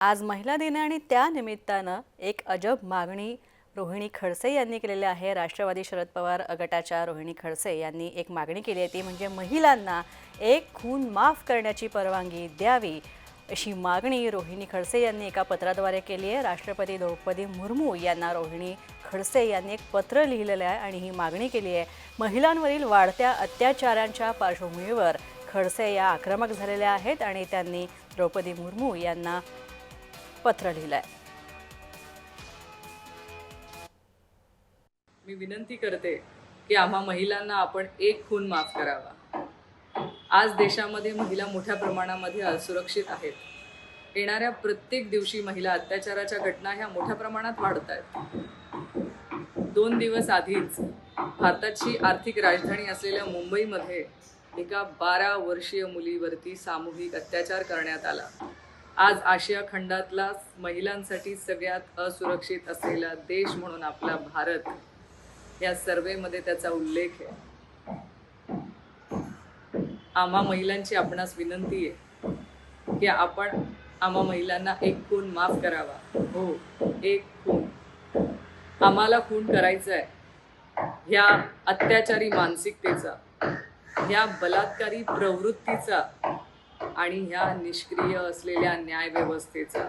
आज महिला दिन आणि त्या निमित्तानं एक अजब मागणी रोहिणी खडसे यांनी केलेली आहे. राष्ट्रवादी शरद पवार गटाच्या रोहिणी खडसे यांनी एक मागणी केली आहे. ती म्हणजे महिलांना एक खून माफ करण्याची परवानगी द्यावी अशी मागणी रोहिणी खडसे यांनी एका पत्राद्वारे केली आहे. राष्ट्रपती द्रौपदी मुर्मू यांना रोहिणी खडसे यांनी एक पत्र लिहिलेलं आहे आणि ही मागणी केली आहे. महिलांवरील वाढत्या अत्याचारांच्या पार्श्वभूमीवर खडसे या आक्रमक झालेल्या आहेत आणि त्यांनी द्रौपदी मुर्मू यांना पत्र लिहिलंय. मी विनंती करते की आम्हा महिलांना आपण एक खून माफ करावा. आज देशामध्ये महिला मोठ्या प्रमाणामध्ये असुरक्षित आहेत. येणाऱ्या प्रत्येक दिवशी महिला अत्याचाराच्या घटना ह्या मोठ्या प्रमाणात वाढत आहेत दोन दिवस आधीच भारताची आर्थिक राजधानी असलेल्या मुंबईमध्ये एका बारा वर्षीय मुलीवरती सामूहिक अत्याचार करण्यात आला. आज आशिया खंडातला महिलांसाठी सगळ्यात असुरक्षित असलेला देश म्हणून आपला भारत या सर्वेमध्ये त्याचा उल्लेख आहे. आम्हा महिलांची आपणास विनंती आहे की आपण आम्हा महिलांना एक खून माफ करावा. हो एक खून. आम्हाला खून करायचा आहे. ह्या अत्याचारी मानसिकतेचा ह्या बलात्कारी प्रवृत्तीचा आणि ह्या निष्क्रिय असलेल्या न्यायव्यवस्थेचा.